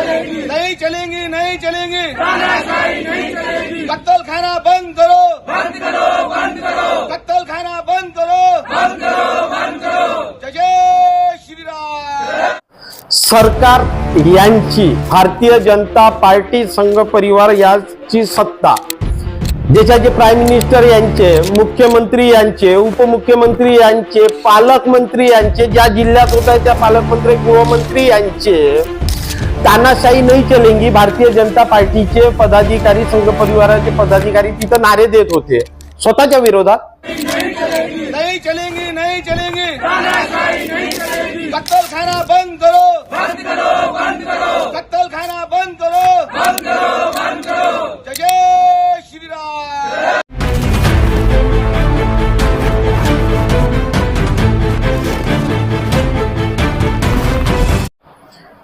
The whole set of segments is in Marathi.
नहीं चलेंगी नहीं चलेंगी। कत्तल खाना बंद करो। बंद करो बंद करो। कत्तल खाना बंद करो। बंद करो बंद करो। जय जय श्रीराम। सरकार यांची भारतीय जनता पार्टी संघ परिवार याची सत्ता देशाचे प्राईम मिनिस्टर यांचे मुख्यमंत्री यांचे उपमुख्यमंत्री यांचे पालकमंत्री यांचे ज्या जिल्ह्यात होत आहे त्या पालकमंत्री गृहमंत्री यांचे तानाशाही नाही चलेंगी. भारतीय जनता पार्टीचे पदाधिकारी संघ परिवाराचे पदाधिकारी तिथं नारे देत होते. स्वतःच्या विरोधात. नहीं चलेंगी नहीं चलेंगी. खाना बंद करो. बंद करो बंद करो.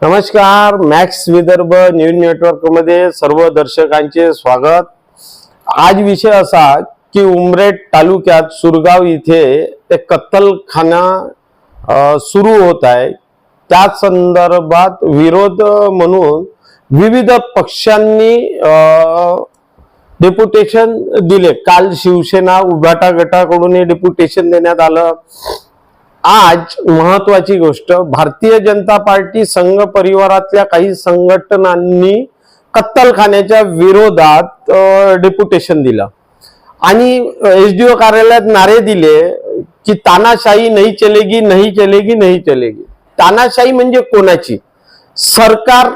नमस्कार मॅक्स विदर्भ न्यूज नेटवर्कमध्ये सर्व दर्शकांचे स्वागत. आज विषय असा की उमरेड तालुक्यात सुरगाव इथे एक कत्तलखाना सुरू होत आहे. त्या संदर्भात विरोध म्हणून विविध पक्षांनी डेप्युटेशन दिले. काल शिवसेना उभाटा गटाकडून डेप्युटेशन देण्यात आलं. आज महत्वाची गोष्ट भारतीय जनता पार्टी संघ परिवारातल्या काही संघटनांनी कत्तलखान्याच्या विरोधात डेप्युटेशन दिलं. आणि एसडीओ कार्यालयात नारे दिले की तानाशाही नाही चलेगी नाही चलेगी नाही चलेगी. तानाशाही म्हणजे कोणाची? सरकार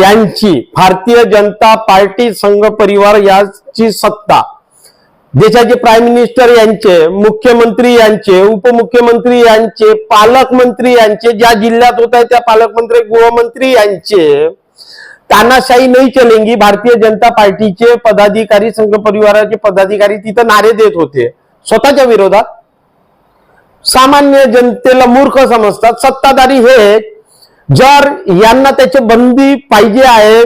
यांची. भारतीय जनता पार्टी संघ परिवार याची सत्ता. देशाचे प्राईम मिनिस्टर यांचे मुख्यमंत्री यांचे उपमुख्यमंत्री यांचे पालकमंत्री यांचे ज्या जिल्ह्यात होत आहे त्या पालकमंत्री गृहमंत्री यांचे तानाशाही नाही चलेंगी. भारतीय जनता पार्टीचे पदाधिकारी संघ परिवाराचे पदाधिकारी तिथं नारे देत होते. स्वतःच्या विरोधात. सामान्य जनतेला मूर्ख समजतात. सत्ताधारी हे जर यांना त्याची बंदी पाहिजे आहे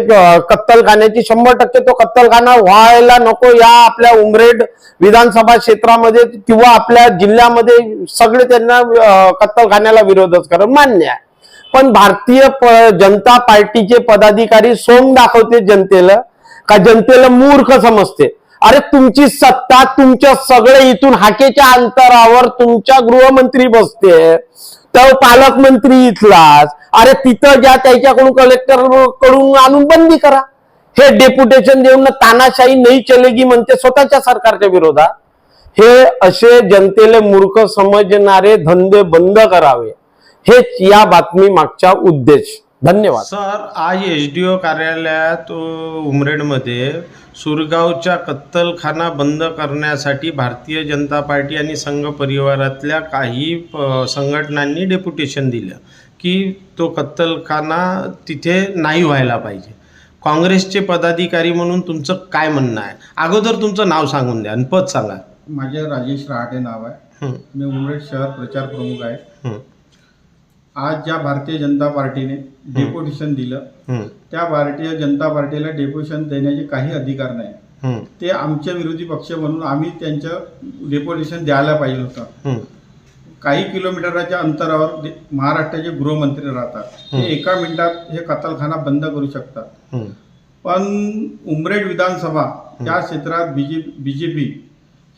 कत्तलखान्याची शंभर टक्के तो कत्तलखाना व्हायला नको या आपल्या उमरेड विधानसभा क्षेत्रामध्ये किंवा आपल्या जिल्ह्यामध्ये सगळे त्यांना कत्तलखान्याला विरोधच करणं मान्य आहे. पण भारतीय जनता पार्टीचे पदाधिकारी सोंग दाखवते जनतेला का जनतेला मूर्ख समजते. अरे तुमची सत्ता तुमच्या सगळे इथून हाकेच्या अंतरावर तुमच्या गृहमंत्री बसते. तर पालकमंत्री इथलाच. अरे तिथं ज्या त्याच्याकडून कलेक्टरकडून आणून बंदी करा. हे डेप्युटेशन देऊन ना तानाशाही नाही चलेगी म्हणते स्वतःच्या सरकारच्या विरोधात. हे असे जनतेले मूर्ख समजणारे धंदे बंद करावे. हेच या बातमी मागचा उद्देश. धन्यवाद. सर आज एच डी ओ कार्यालयात उमरेडमध्ये सुरगावच्या कत्तलखाना बंद करण्यासाठी भारतीय जनता पार्टी आणि संघ परिवारातल्या काही प- संघटनांनी डेप्युटेशन दिलं की तो कत्तलखाना तिथे नाही व्हायला पाहिजे. काँग्रेसचे पदाधिकारी म्हणून तुमचं काय म्हणणं आहे? अगोदर तुमचं नाव सांगून द्या आणि पद सांगा. माझे राजेश रहाटे नाव आहे. मी उमरेड शहर प्रचार प्रमुख आहे. आज ज्या भारतीय जनता पार्टीने डेप्युटेशन दिलं त्या भारतीय जनता पार्टीला डेप्युटेशन देण्याचे काही अधिकार नाही. ते आमचे विरोधी पक्ष म्हणून आम्ही त्यांचं डेप्युटेशन द्यायला पाहिजे होतं. काही किलोमीटरच्या अंतरावर महाराष्ट्राचे गृहमंत्री राहतात. ते एका मिनिटात हे कत्तलखाना बंद करू शकतात. पण उमरेड विधानसभा त्या क्षेत्रात बीजे बीजेपी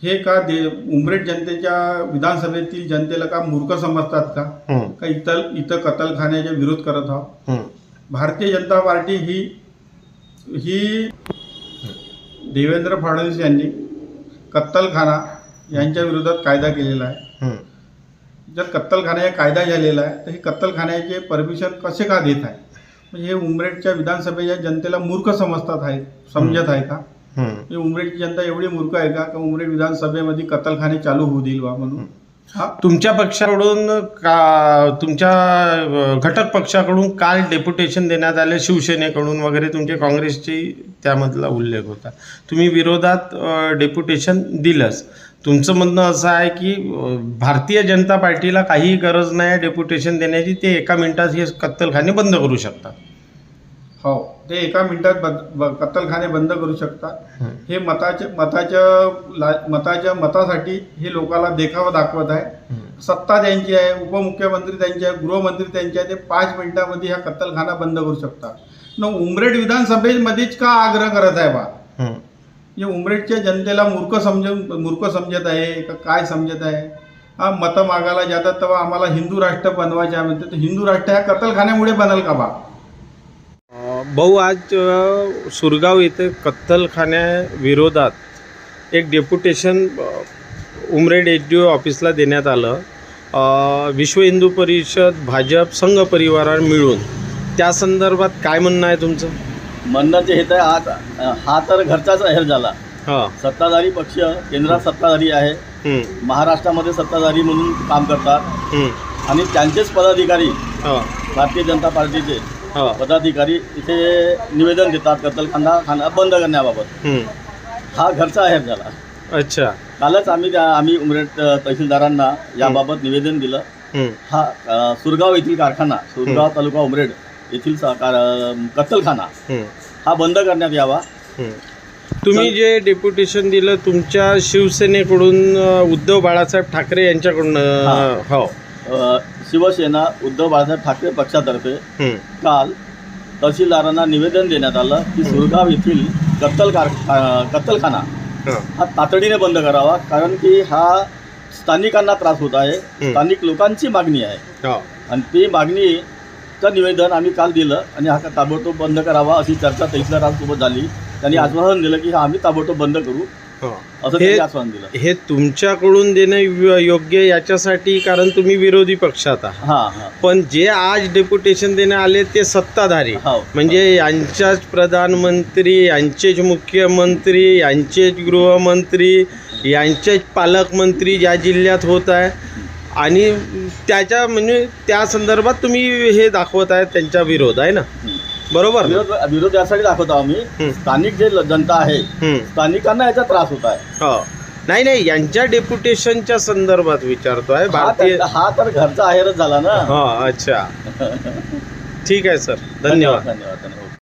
हे का दे उमरेड जनतेच्या विधानसभेतील जनतेला का मूर्ख समजतात का का इथं इथं कत्तलखान्याचा विरोध करत आहोत. भारतीय जनता पार्टी ही ही देवेंद्र फडणवीस यांनी कत्तलखाना यांच्या विरोधात कायदा केलेला आहे. जर कत्तलखाना हे कायदा झालेला आहे तर हे कत्तलखान्याचे परमिशन कसे का देत आहे म्हणजे हे उमरेडच्या विधानसभेच्या जनतेला मूर्ख समजतात आहे समजत आहे का. म्हणजे उमरेडची जनता एवढी मूर्ख आहे का? का उमरेड विधानसभेमध्ये कत्तलखाने चालू होऊ देईल बा म्हणून? तुमच्या पक्षाकडून का तुमच्या घटक पक्षाकडून काल डेप्युटेशन देण्यात आले शिवसेनेकडून वगैरे तुमचे काँग्रेसची त्यामधला उल्लेख होता. तुम्ही विरोधात डेप्युटेशन दिलंच तुमचं म्हणणं असं आहे की भारतीय जनता पार्टीला काहीही गरज नाही डेप्युटेशन देण्याची ते एका मिनिटात हे कत्तलखाने बंद करू शकतात. हो. ते एका मिनिटात कत्तलखाने बंद करू शकतात हे. मताच्या मताच्या मताच्या मतासाठी हे लोकांना देखावा दाखवत आहे. सत्ता त्यांची आहे उपमुख्यमंत्री त्यांचे आहे गृहमंत्री त्यांचे आहे ते पाच मिनिटामध्ये ह्या कत्तलखाना बंद करू शकतात न उमरेड विधानसभेमध्येच का आग्रह करत आहे बा? हं. हे उमरेडच्या जनतेला मूर्ख समजून मूर्ख समजत आहे का काय समजत आहे? हा मतं मागायला जातात तेव्हा आम्हाला हिंदू राष्ट्र बनवायचे म्हणते तर हिंदू राष्ट्र ह्या कत्तलखान्यामुळे बनल का बा? भाऊ आज सुरगाव येथे कत्तलखान्याविरोधात एक deputation Umred H D O ऑफिसला देण्यात आलं. विश्व हिंदू परिषद भाजप संघ परिवार मिळून. त्या संदर्भात काय म्हणणं आहे तुमचं? म्हणणं जे आहे आज हा तर घरचाच अहेर झाला. हां. सत्ताधारी पक्ष केंद्रात सत्ताधारी आहे. हं, महाराष्ट्रामध्ये सत्ताधारी म्हणून काम करतात. हं, आणि त्यांचेच पदाधिकारी हां, भारतीय जनता पार्टीचे. हां, पदाधिकारी इथे निवेदन देतात कत्तलखाना खाना बंद करण्याबाबत. हं. हा घरचा अहेर झाला अच्छा. कालच आम्ही त्या आम्ही उमरेड अ, तहसीलदारांना याबाबत निवेदन दिलं. हं, हा अ, सुरगाव येथील कारखाना सुरगाव तालुका उमरेड येथील सा- कार- अ, कत्तलखाना. हं, हा बंद करण्यात यावा. तुम्ही जे डेप्युटेशन दिलं तुमच्या शिवसेनेकडून अं, उद्धव बाळासाहेब ठाकरे यांच्याकडून अं, हां. हो. शिवसेना उद्धव बाळासाहेब ठाकरे पक्षातर्फे काल तहसीलदारांना निवेदन देण्यात आलं की सुरगाव येथील कत्तल कार कत्तलखाना हां, तातडीने बंद करावा कारण की हा स्थानिकांना त्रास होत आहे. स्थानिक लोकांची मागणी आहे. आणि ती मागणीचं निवेदन आम्ही काल दिलं आणि हा ताबडतोब बंद करावा अशी चर्चा तहसीलदारांसोबत झाली. त्यांनी आश्वासन दिलं की हा आम्ही ताबडतोब बंद करू. असं हे त्यांनी आश्वासन दिलं. हे तुमच्याकडून देणं यो- योग्य याच्यासाठी कारण तुम्ही विरोधी पक्षात आहात. हां हां. पण जे आज डेप्युटेशन देण्यात आले ते सत्ताधारी. हो. म्हणजे यांच्याच प्रधानमंत्री यांचेच मुख्यमंत्री यांचेच गृहमंत्री यांचेच पालकमंत्री ज्या जिल्ह्यात होत आहे. आणि त्याच्या म्हणजे त्या संदर्भात तुम्ही हे दाखवत आहे त्यांच्या विरोध आहे ना? बरोबर? विरोध विरोध यासाठी दाखवतो आम्ही. हं. स्थानिक जे जनता आहे हं. स्थानिकांना याचा त्रास होत आहे. हो. नाही नाही यांच्या डेप्युटेशनच्या संदर्भात विचारतोय. हा भारतीय हा तर घरचा आहेरच झाला ना. हा अच्छा. ठीक आहे सर. धन्यवाद. धन्यवाद धन्यवाद.